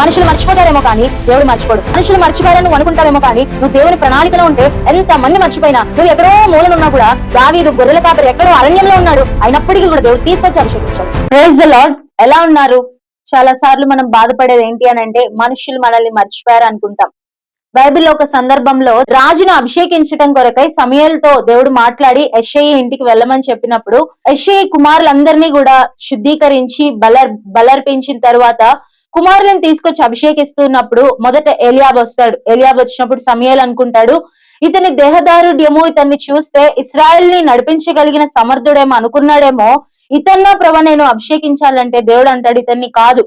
మనుషులు మర్చిపోతారేమో కానీ దేవుడు మర్చిపోడు. మనుషులు మర్చిపోయారని నువ్వు అనుకుంటావేమో కానీ నువ్వు దేవుని ప్రణాళికలో ఉంటే ఎంత మంది మర్చిపోయినా నువ్వు ఎక్కడో మూలనున్నా కూడా దావీదు గొర్రెల కాపరి ఎక్కడో అరణ్యంలో ఉన్నాడు. అయినప్పటికీ కూడా దేవుడు తీసుకొచ్చి అభిషేకించాడు. ప్రేజ్ ద లార్డ్ ఎలా ఉన్నారు? చాలా సార్లు మనం బాధపడేది ఏంటి అని అంటే మనుషులు మనల్ని మర్చిపోయారు అనుకుంటాం. బైబిల్లో ఒక సందర్భంలో రాజును అభిషేకించడం కొరకై సమయలతో దేవుడు మాట్లాడి ఎస్ఐ ఇంటికి వెళ్ళమని చెప్పినప్పుడు ఎస్ఐ కుమారులందరినీ కూడా శుద్ధీకరించి బలర్ బలర్పించిన తర్వాత కుమారులను తీసుకొచ్చి అభిషేకిస్తున్నప్పుడు మొదట ఎలియాబ్ వస్తాడు. ఎలియాబ్ వచ్చినప్పుడు సమయాలు అనుకుంటాడు. ఇతని దేహదారుడ్యము ఇతన్ని చూస్తే ఇస్రాయల్ని నడిపించగలిగిన సమర్థుడేమో అనుకున్నాడేమో. ఇతన్నో ప్రభ నేను అభిషేకించాలంటే దేవుడు అంటాడు ఇతన్ని కాదు.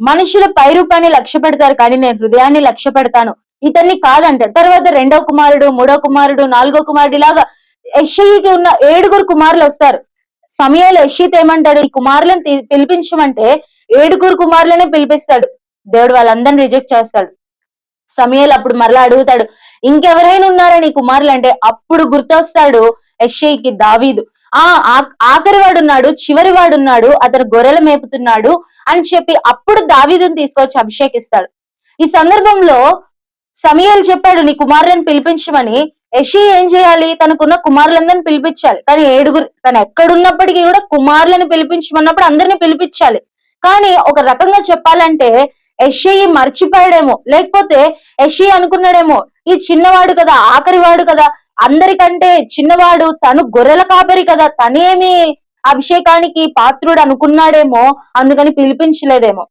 మనుషుల పై రూపాన్ని లక్ష్య పెడతారు కానీ నేను హృదయాన్ని లక్ష్య పెడతాను. ఇతన్ని కాదంటాడు. తర్వాత రెండో కుమారుడు మూడో కుమారుడు నాలుగో కుమారుడు ఇలాగా యశ్షయికి ఉన్న ఏడుగురు కుమారులు వస్తారు. సమయాలు యశ్షిత్ ఏమంటాడు ఈ కుమారులను పిలిపించమంటే ఏడుగురు కుమారులనే పిలిపిస్తాడు. దేవుడు వాళ్ళందరిని రిజెక్ట్ చేస్తాడు. సమయాలు అప్పుడు మరలా అడుగుతాడు ఇంకెవరైనా ఉన్నారా నీ కుమారులు? అంటే అప్పుడు గుర్తొస్తాడు ఎస్ఐకి దావీదు. ఆ ఆఖరి వాడు ఉన్నాడు చివరి వాడున్నాడు అతను గొర్రెలు మేపుతున్నాడు అని చెప్పి అప్పుడు దావీదుని తీసుకొచ్చి అభిషేకిస్తాడు. ఈ సందర్భంలో సమయాలు చెప్పాడు నీ కుమారులను పిలిపించమని. యషి ఏం చేయాలి? తనకున్న కుమారులందరిని పిలిపించాలి. కానీ ఏడుగురు తను ఎక్కడున్నప్పటికీ కూడా కుమారులను పిలిపించమన్నప్పుడు అందరిని పిలిపించాలి. కానీ ఒక రకంగా చెప్పాలంటే ఎస్ఐ మర్చిపోయాడేమో లేకపోతే ఎస్ఐ అనుకున్నాడేమో ఈ చిన్నవాడు కదా ఆఖరివాడు కదా అందరికంటే చిన్నవాడు తను గొర్రెల కాపరి కదా తనేమి అభిషేకానికి పాత్రుడు అనుకున్నాడేమో అందుకని పిలిపించలేదేమో.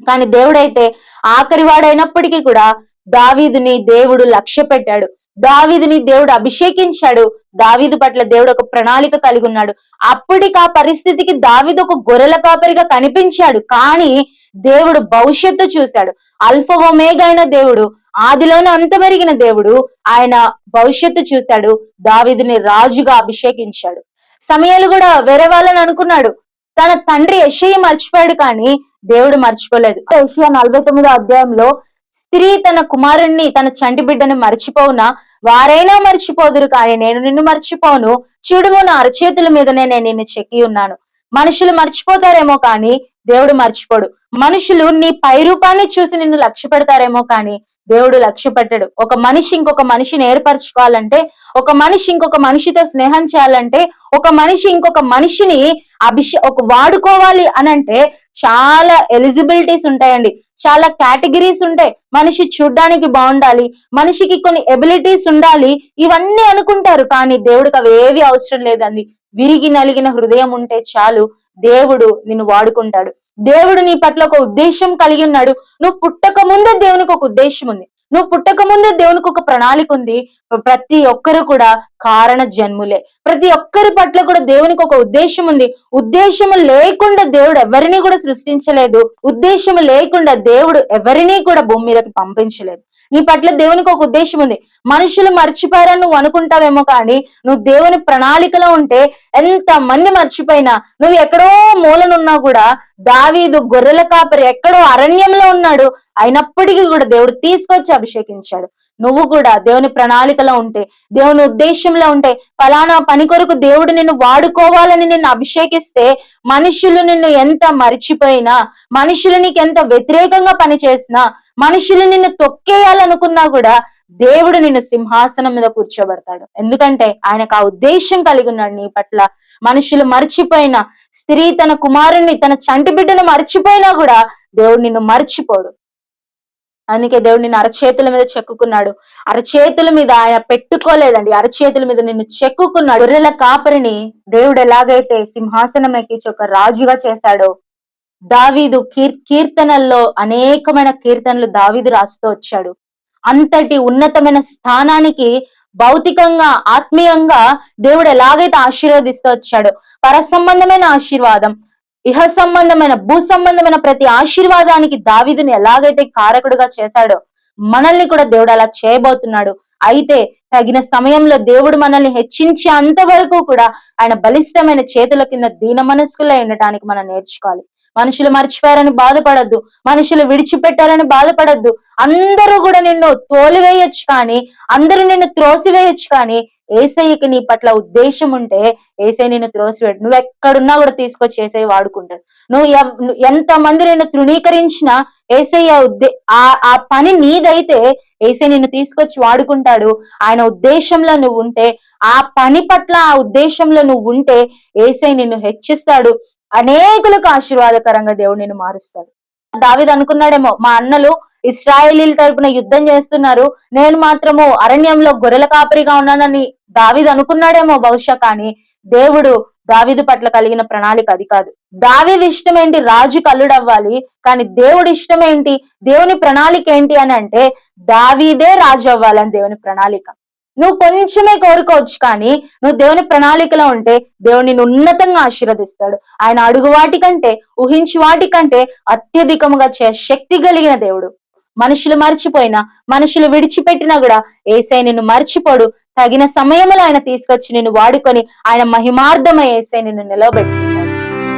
కానీ దేవుడైతే ఆఖరివాడైనప్పటికీ కూడా దావీదుని దేవుడు లక్ష్య పెట్టాడు దావీదుని దేవుడు అభిషేకించాడు. దావీదు పట్ల దేవుడు ఒక ప్రణాళిక కలిగి ఉన్నాడు. అప్పటికి ఆ పరిస్థితికి దావీదు ఒక గొర్రెల కాపరిగా కనిపించాడు. కానీ దేవుడు భవిష్యత్తు చూశాడు. అల్ఫ ఒమేగా దేవుడు ఆదిలోనే అంతమెరిగిన దేవుడు ఆయన భవిష్యత్తు చూశాడు. దావీదుని రాజుగా అభిషేకించాడు. సమయాలు కూడా వేరే వాళ్ళని అనుకున్నాడు. తన తండ్రి యషయ్య మర్చిపోయాడు కానీ దేవుడు మర్చిపోలేదు. యషయ నలభై తొమ్మిదో అధ్యాయంలో స్త్రీ తన కుమారుణ్ణి తన చంటి బిడ్డని మర్చిపోవునా? వారైనా మర్చిపోదురు కానీ నేను నిన్ను మర్చిపోను. చూడుము నా అరచేతుల మీదనే నేను నిన్ను చెక్కి ఉన్నాను. మనుషులు మర్చిపోతారేమో కానీ దేవుడు మర్చిపోడు. మనుషులు నీ పై రూపాన్ని చూసి నిన్ను లక్ష్య పెడతారేమో కానీ దేవుడు లక్ష్య పెట్టడు. ఒక మనిషి ఇంకొక మనిషిని ఏర్పరచుకోవాలంటే ఒక మనిషి ఇంకొక మనిషితో స్నేహం చేయాలంటే ఒక మనిషి ఇంకొక మనిషిని అభిషే ఒక వాడుకోవాలి అనంటే చాలా ఎలిజిబిలిటీస్ ఉంటాయండి. చాలా కేటగిరీస్ ఉంటాయి. మనిషి చూడ్డానికి బాగుండాలి మనిషికి కొన్ని ఎబిలిటీస్ ఉండాలి ఇవన్నీ అనుకుంటారు కానీ దేవుడికి అవి ఏవి అవసరం లేదండి. విరిగి నలిగిన హృదయం ఉంటే చాలు దేవుడు నిన్ను వాడుకుంటాడు. దేవుడు నీ పట్ల ఒక ఉద్దేశం కలిగి ఉన్నాడు. నువ్వు పుట్టక ముందే దేవునికి ఒక ఉద్దేశం ఉంది. నువ్వు పుట్టక ముందే దేవునికి ఒక ప్రణాళిక ఉంది. ప్రతి ఒక్కరు కూడా కారణ జన్ములే. ప్రతి ఒక్కరి పట్ల కూడా దేవునికి ఒక ఉద్దేశం ఉంది. ఉద్దేశము లేకుండా దేవుడు ఎవరిని కూడా సృష్టించలేదు. ఉద్దేశము లేకుండా దేవుడు ఎవరిని కూడా భూమి మీదకి పంపించలేదు. నీ పట్ల దేవునికి ఒక ఉద్దేశం ఉంది. మనుషులు మర్చిపోయారని నువ్వు అనుకుంటావేమో కానీ నువ్వు దేవుని ప్రణాళికలో ఉంటే ఎంత మంది మర్చిపోయినా నువ్వు ఎక్కడో మూలనున్నా కూడా దావీదు గొర్రెల కాపరి ఎక్కడో అరణ్యంలో ఉన్నాడు. అయినప్పటికీ కూడా దేవుడు తీసుకొచ్చి అభిషేకించాడు. నువ్వు కూడా దేవుని ప్రణాళికలో ఉంటే దేవుని ఉద్దేశంలో ఉంటే ఫలానా పని కొరకు దేవుడు నిన్ను వాడుకోవాలని నిన్ను అభిషేకిస్తే మనుషులు నిన్ను ఎంత మరిచిపోయినా మనుషులు నీకు ఎంత వ్యతిరేకంగా పనిచేసినా మనుషులు నిన్ను తొక్కేయాలనుకున్నా కూడా దేవుడు నిన్ను సింహాసనం మీద కూర్చోబెడతాడు. ఎందుకంటే ఆయనకు ఆ ఉద్దేశం కలిగి ఉన్నాడు నీ పట్ల. మనుషులు మర్చిపోయిన స్త్రీ తన కుమారుణ్ణి తన చంటి బిడ్డను మర్చిపోయినా కూడా దేవుడు నిన్ను మర్చిపోడు. అందుకే దేవుడు నిన్ను అరచేతుల మీద చెక్కుకున్నాడు. అరచేతుల మీద ఆయన పెట్టుకోలేదండి. అరచేతుల మీద నిన్ను చెక్కుకున్నాడు. గొర్రెల కాపరిని దేవుడు ఎలాగైతే సింహాసనం ఎక్కించి ఒక రాజుగా చేశాడో దావీదు కీర్ కీర్తనల్లో అనేకమైన కీర్తనలు దావీదు రాస్తూ వచ్చాడు. అంతటి ఉన్నతమైన స్థానానికి భౌతికంగా ఆత్మీయంగా దేవుడు ఎలాగైతే ఆశీర్వదిస్తూ వచ్చాడో పరసంబంధమైన ఆశీర్వాదం ఇహ సంబంధమైన భూ సంబంధమైన ప్రతి ఆశీర్వాదానికి దావిదుని ఎలాగైతే కారకుడుగా చేశాడో మనల్ని కూడా దేవుడు అలా చేయబోతున్నాడు. అయితే తగిన సమయంలో దేవుడు మనల్ని హెచ్చించే అంతవరకు కూడా ఆయన బలిష్టమైన చేతుల కింద దీన మనస్కులై ఉండటానికి మనం నేర్చుకోవాలి. మనుషులు మర్చిపోయారని బాధపడద్దు. మనుషులు విడిచిపెట్టారని బాధపడద్దు. అందరూ కూడా నిన్ను తోలివేయచ్చు కానీ అందరూ నిన్ను త్రోసివేయచ్చు కానీ ఏసయ్యకి నీ పట్ల ఉద్దేశం ఉంటే ఏసై నిన్ను త్రోసివేడు నువ్వు ఎక్కడున్నా కూడా తీసుకొచ్చి ఏసై వాడుకుంటాడు. నువ్వు ఎంత మంది నిన్ను తృణీకరించినా ఏసయ్య ఉద్దే ఆ ఆ పని నీదైతే ఏసై నిన్ను తీసుకొచ్చి వాడుకుంటాడు. ఆయన ఉద్దేశంలో నువ్వు ఉంటే ఆ పని పట్ల ఆ ఉద్దేశంలో నువ్వు ఉంటే ఏసై నిన్ను హెచ్చిస్తాడు. అనేకులకు ఆశీర్వాదకరంగా దేవుడు నిన్ను మారుస్తాడు. దావిద్ అనుకున్నాడేమో మా అన్నలు ఇస్రాయేలీల తరపున యుద్ధం చేస్తున్నారు. నేను మాత్రము అరణ్యంలో గొర్రెల కాపరిగా ఉన్నానని దావిద్ అనుకున్నాడేమో బహుశా కానీ దేవుడు దావీదు పట్ల కలిగిన ప్రణాళిక అది కాదు. దావిది ఇష్టం ఏంటి రాజు కల్లుడవ్వాలి. కానీ దేవుడి ఇష్టం ఏంటి దేవుని ప్రణాళిక ఏంటి అని అంటే దావీదే రాజు అవ్వాలని దేవుని ప్రణాళిక. నువ్వు కొంచెమే కోరుకోవచ్చు కానీ నువ్వు దేవుని ప్రణాళికలో ఉంటే దేవుడు నిన్ను ఉన్నతంగా ఆశీర్వదిస్తాడు. ఆయన అడుగు వాటి కంటే ఊహించి వాటి కంటే అత్యధికముగా చే శక్తి కలిగిన దేవుడు. మనుషులు మర్చిపోయినా మనుషులు విడిచిపెట్టినా కూడా ఏసై నిన్ను మర్చిపోడు. తగిన సమయంలో ఆయన తీసుకొచ్చి నిన్ను వాడుకొని ఆయన మహిమార్థమై ఏసై నిన్ను నిలవబెట్టుకుంటాడు.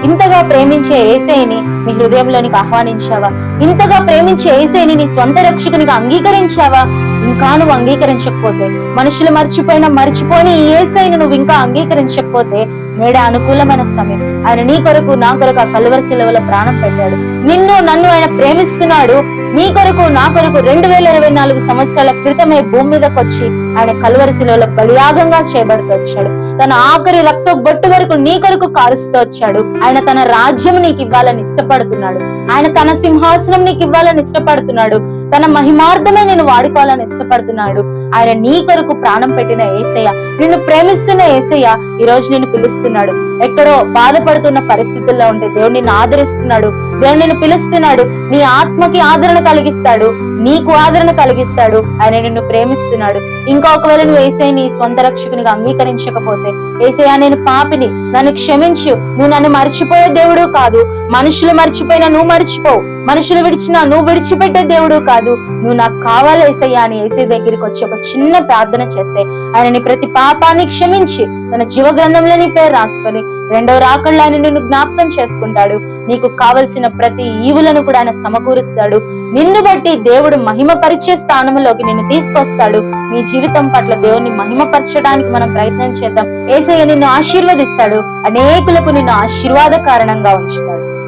ఇంతగా ప్రేమించే ఏసైని నీ హృదయంలోనికి ఆహ్వానించావా? ఇంతగా ప్రేమించే ఏసైని నీ స్వంత రక్షకునిగా అంగీకరించావా? ఇంకా నువ్వు అంగీకరించకపోతే మనుషులు మర్చిపోయినా మర్చిపోని ఈ ఏసైని నువ్వు ఇంకా అంగీకరించకపోతే నేడే అనుకూలమైన సమయం. ఆయన నీ కొరకు నా కొరకు ఆ కలువరి శిలువలో ప్రాణం పెట్టాడు. నిన్ను నన్ను ఆయన ప్రేమిస్తున్నాడు. నీ కొరకు నా కొరకు రెండు వేల ఇరవై నాలుగు సంవత్సరాల క్రితమే భూమి మీదకి వచ్చి ఆయన కలువరి శిలవలో బలియాగంగా చేయబడుతూ వచ్చాడు. తన ఆఖరి రక్త బొట్టు వరకు నీ కొరకు కారుస్తూ వచ్చాడు. ఆయన తన రాజ్యం నీకు ఇవ్వాలని ఇష్టపడుతున్నాడు. ఆయన తన సింహాసనం నీకు ఇవ్వాలని ఇష్టపడుతున్నాడు. తన మహిమార్థమే నేను వాడుకోవాలని ఇష్టపడుతున్నాడు. ఆయన నీ కొరకు ప్రాణం పెట్టిన ఏసయ్య నిన్ను ప్రేమిస్తున్న ఏసయ్య ఈ రోజు నిన్ను పిలుస్తున్నాడు. ఎక్కడో బాధపడుతున్న పరిస్థితుల్లో ఉంటే దేవుడు నిన్ను ఆదరిస్తున్నాడు. దేవుడు నిన్ను పిలుస్తున్నాడు. నీ ఆత్మకి ఆదరణ కలిగిస్తాడు. నీకు ఆదరణ కలిగిస్తాడు. ఆయన నిన్ను ప్రేమిస్తున్నాడు. ఇంకా ఒకవేళ నువ్వు ఏసై నీ స్వంత రక్షకునిగా అంగీకరించకపోతే ఏసయ్యా నేను పాపిని. నన్ను క్షమించు. నువ్వు నన్ను మర్చిపోయే దేవుడు కాదు. మనుషులు మర్చిపోయినా నువ్వు మర్చిపోవు. మనుషులు విడిచినా నువ్వు విడిచిపెట్టే దేవుడు కాదు. నువ్వు నాకు కావాలి ఏసయ్యా అని ఏసై దగ్గరికి వచ్చి ఒక చిన్న ప్రార్థన చేస్తే ఆయన నీ ప్రతి పాపాన్ని క్షమించి తన జీవ గ్రంథంలో నీ పేరు రాసుకొని రెండవ రాకళ్ళు ఆయన నిన్ను జ్ఞాపకం చేసుకుంటాడు. నీకు కావలసిన ప్రతి ఈవులను కూడా ఆయన సమకూరుస్తాడు. నిన్ను బట్టి దేవుడు మహిమపరిచే స్థానంలోకి నిన్ను తీసుకొస్తాడు. నీ జీవితం పట్ల దేవుని మహిమపరచడానికి మనం ప్రయత్నం చేద్దాం. ఏసయ్య నిన్ను ఆశీర్వదిస్తాడు. అనేకులకు నిన్ను ఆశీర్వాద కారణంగా ఉంచుతాడు.